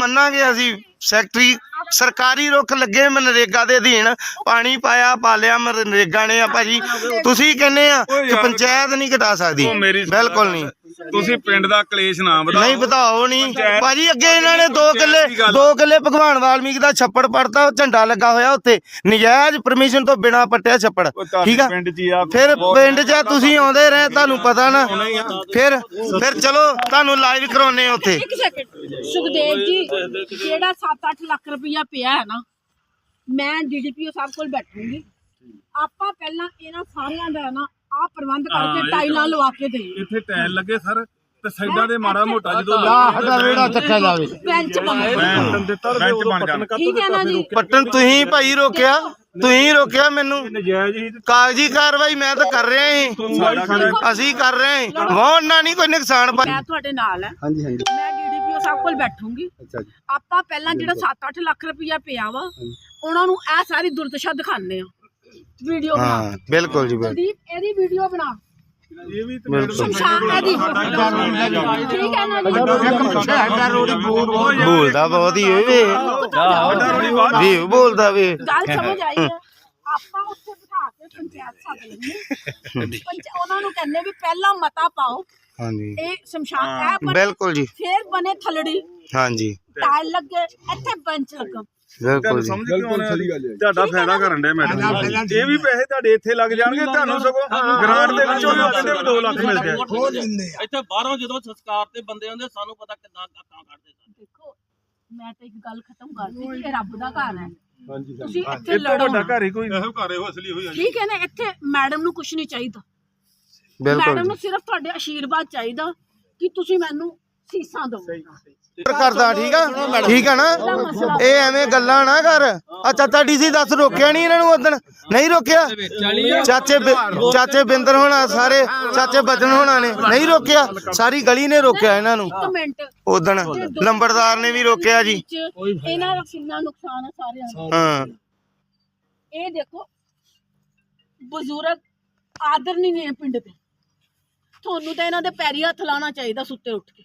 ਮੰਨਾਂਗੇ ਅਸੀਂ ਸੈਕਟਰੀ ਸਰਕਾਰੀ ਰੁੱਖ ਲੱਗੇ ਮਨਰੇਗਾ ਦੇ ਅਧੀਨ ਪਾਣੀ ਪਾਇਆ ਪਾਲਿਆ ਮਨਰੇਗਾ ਨੇ ਆ ਭਾਜੀ ਤੁਸੀਂ ਕਹਿੰਦੇ ਆ ਕਿ ਪੰਚਾਇਤ ਨਹੀਂ ਘਟਾ ਸਕਦੀ। ਬਿਲਕੁਲ ਨਹੀਂ। ਤੁਸੀਂ ਪਿੰਡ ਦਾ ਕਲੇਸ਼ ਨਾ ਵਧਾਓ ਨਹੀਂ ਵਧਾਓ। ਨਹੀਂ। ਭਾਜੀ ਅੱਗੇ ਇਹਨਾਂ ਨੇ 2 ਕਿੱਲੇ 2 ਕਿੱਲੇ ਭਗਵਾਨ ਵਾਲਮੀਕ ਦਾ ਛੱਪੜ ਪੜਤਾ ਝੰਡਾ ਲੱਗਾ ਹੋਇਆ ਉੱਤੇ ਨਜਾਇਜ਼ ਪਰਮਿਸ਼ਨ ਤੋਂ ਬਿਨਾ ਪੱਟਿਆ ਛੱਪੜ। ਠੀਕ ਆ? ਫਿਰ ਪਿੰਡ 'ਚ ਤੁਸੀਂ ਆਉਂਦੇ ਰਹੇ ਤੁਹਾਨੂੰ ਪਤਾ ਨਾ। ਫਿਰ ਫਿਰ ਚਲੋ ਤੁਹਾਨੂੰ ਲਾਈਵ ਕਰਾਉਨੇ ਆ ਉੱਥੇ। ਇੱਕ ਸੈਕਿੰਡ ਸੁਖਦੇਵ ਜੀ ਜਿਹੜਾ 7-8 ਲੱਖ ਰੁਪਇਆ ਪਿਆ ਹੈ ਨਾ ਮੈਂ ਡੀਡੀਪੀਓ ਸਾਹਿਬ ਕੋਲ ਬੈਠੂੰਗੀ। ਆਪਾਂ ਪਹਿਲਾਂ ਇਹਨਾਂ ਸਾਰਿਆਂ ਦਾ ਨਾ ਆ ਪ੍ਰਬੰਧ ਹਾਂ, ਕਰਕੇ ਇਹ ਟਾਈਲਾਂ ਲਵਾ ਕੇ ਦੇਈਏ ਇੱਥੇ ਟਾਇਲ ਲੱਗੇ ਸਰ ਤੇ ਸਾਈਡਾਂ ਦੇ ਮਾੜਾ ਮੋਟਾ ਜਦੋਂ ਸਾਡਾ ਰੇੜਾ ਚੱਕਿਆ ਜਾਵੇ। ਬੈਂਚ ਬਣਾਓ ਬੈਂਚ ਦਿੱਤਾ ਬੈਂਚ ਬਣ ਜਾਣ ਠੀਕ ਹੈ ਨਾ ਜੀ। ਪੱਟਣ ਤੁਸੀਂ ਭਾਈ ਰੋਕਿਆ? ਤੁਸੀਂ ਰੋਕਿਆ ਮੈਨੂੰ? ਨਜਾਇਜ਼ ਹੀ ਕਾਗਜ਼ੀ ਕਾਰਵਾਈ ਮੈਂ ਤਾਂ ਕਰ ਰਿਹਾ ਖੜਾ ਅਸੀਂ ਕਰ ਰਹੇ ਹਾਂ। ਵਾਹਣ ਨਾ ਨਹੀਂ ਕੋਈ ਨੁਕਸਾਨ ਪਾ ਮੈਂ ਤੁਹਾਡੇ ਨਾਲ ਹੈ। ਹਾਂਜੀ ਹਾਂਜੀ। ਮੈਂ ਡੀਡੀਪੀਓ ਸਾਹਿਬ ਕੋਲ ਬੈਠੂੰਗੀ। ਅੱਛਾ ਜੀ। ਆਪਾਂ ਪਹਿਲਾਂ ਜਿਹੜਾ 7-8 ਲੱਖ ਰੁਪਇਆ ਪਿਆ ਵਾ ਉਹਨਾਂ ਨੂੰ ਇਹ ਸਾਰੀ ਦੁਰਦਸ਼ਾ ਦਿਖਾਉਂਦੇ ਆ ਵੀਡੀਓ ਬਣਾ। ਹਾਂ ਬਿਲਕੁਲ ਜੀ ਬਿਲਕੁਲ। ਸੰਦੀਪ ਇਹਦੀ ਵੀਡੀਓ ਬਣਾ। ਮੈਡਮ ਸ਼ਮਸ਼ਾਨ ਇਹਦੀ ਠੀਕ ਹੈ ਨਾ ਜੀ? ਬੋਲਦਾ ਬਹੁਤ ਹੀ ਇਹ ਵੇ। ਵੀ ਬੋਲਦਾ ਵੇ। ਗੱਲ ਸਮਝ ਆਈ ਹੈ। ਆਪਾਂ ਉੱਥੇ ਬਿਠਾ ਕੇ ਪੰਚਾਇਤ ਸੱਦ ਲੈਂਦੇ ਪੰਚ ਉਹਨਾਂ ਨੂੰ ਕਹਿੰਦੇ ਵੀ ਪਹਿਲਾਂ ਮਤਾ ਪਾਓ। ਹਾਂਜੀ। ਇਹ ਸ਼ਮਸ਼ਾਨ ਇਹ ਬਣੇ, ਬਿਲਕੁਲ ਜੀ। ਫੇਰ ਬਣੇ ਥਲੜੀ। ਹਾਂਜੀ। ਟਾਇਲ ਲੱਗੇ ਇੱਥੇ ਬੈਂਚ ਲੱਗਾ। ਬਿਲਕੁਲ ਜੀ। ਸਮਝ ਕਿਉਂ ਨਹੀਂ ਆਉਂਦੀ? ਤੁਹਾਡਾ ਫਾਇਦਾ ਕਰਨ ਦੇ ਮੈਡਮ ਇਹ ਵੀ ਪੈਸੇ ਤੁਹਾਡੇ ਇੱਥੇ ਲੱਗ ਜਾਣਗੇ ਤੁਹਾਨੂੰ ਸਗੋਂ ਗ੍ਰਾਂਟ ਦੇ ਵਿੱਚੋਂ ਵੀ ਕਹਿੰਦੇ ਵੀ 2 ਲੱਖ ਮਿਲ ਜਾਏ। ਇੱਥੇ ਬਾਹਰੋਂ ਜਦੋਂ ਸੰਸਕਾਰ ਤੇ ਬੰਦੇ ਆਉਂਦੇ ਸਾਨੂੰ ਪਤਾ ਕਿੱਦਾਂ ਗੱਤਾਂ ਕੱਢਦੇ ਸਨ। ਦੇਖੋ ਮੈਂ ਤਾਂ ਇੱਕ ਗੱਲ ਖਤਮ ਕਰਦੀ ਇਹ ਰੱਬ ਦਾ ਘਰ ਹੈ। ਤੁਸੀਂ ਇੱਥੇ ਲੜੋ ਨਾ। ਘਰ ਹੀ ਕੋਈ ਇਹੋ ਘਰ ਇਹੋ ਅਸਲੀ ਹੋਈ ਠੀਕ ਹੈ ਨਾ ਇੱਥੇ ਮੈਡਮ ਨੂੰ ਕੁਝ ਨਹੀਂ ਚਾਹੀਦਾ। ਬਿਲਕੁਲ ਮੈਡਮ ਨੂੰ ਸਿਰਫ ਤੁਹਾਡੇ ਆਸ਼ੀਰਵਾਦ ਚਾਹੀਦਾ ਕਿ ਤੁਸੀਂ ਮੈਨੂੰ ਸੀਸਾਂ ਦਿਓ ਕਰਦਾ ਠੀਕ ਆ? ਠੀਕ ਆ ਨਾ? ਇਹ ਐਵੇਂ ਗੱਲਾਂ ਨਾ ਕਰ। ਆ ਚਾਚਾ ਡੀਸੀ ਦੱਸ ਰੋਕਿਆ ਨਹੀਂ ਇਹਨਾਂ ਨੂੰ ਉਦਣ ਨਹੀਂ ਰੋਕਿਆ? ਚਾਚੇ ਬਿ- ਚਾਚੇ ਬਿੰਦਰ ਹੋਣਾ ਸਾਰੇ ਚਾਚੇ ਬਚਨ ਹੋਣਾ ਨੇ। ਨਹੀਂ ਰੋਕਿਆ? ਸਾਰੀ ਗਲੀ ਨੇ ਰੋਕਿਆ ਇਹਨਾਂ ਨੂੰ। ਇੱਕ ਮਿੰਟ। ਲੰਬੜਦਾਰ ਨੇ ਵੀ ਰੋਕਿਆ ਜੀ। ਵਿੱਚ ਇਹਨਾਂ ਦਾ ਕਿੰਨਾ ਨੁਕਸਾਨ ਹੈ ਸਾਰਿਆਂ ਦਾ। ਹਾਂ। ਇਹ ਦੇਖੋ ਬਜ਼ੁਰਗ ਆਦਰ ਨਹੀਂ ਨੇ ਪਿੰਡ ਦੇ। ਤੁਹਾਨੂੰ ਤਾਂ ਇਹਨਾਂ ਦੇ ਪੈਰੀ ਹੱਥ ਲਾਉਣਾ ਚਾਹੀਦਾ ਸੁੱਤੇ ਉੱਠ ਕੇ।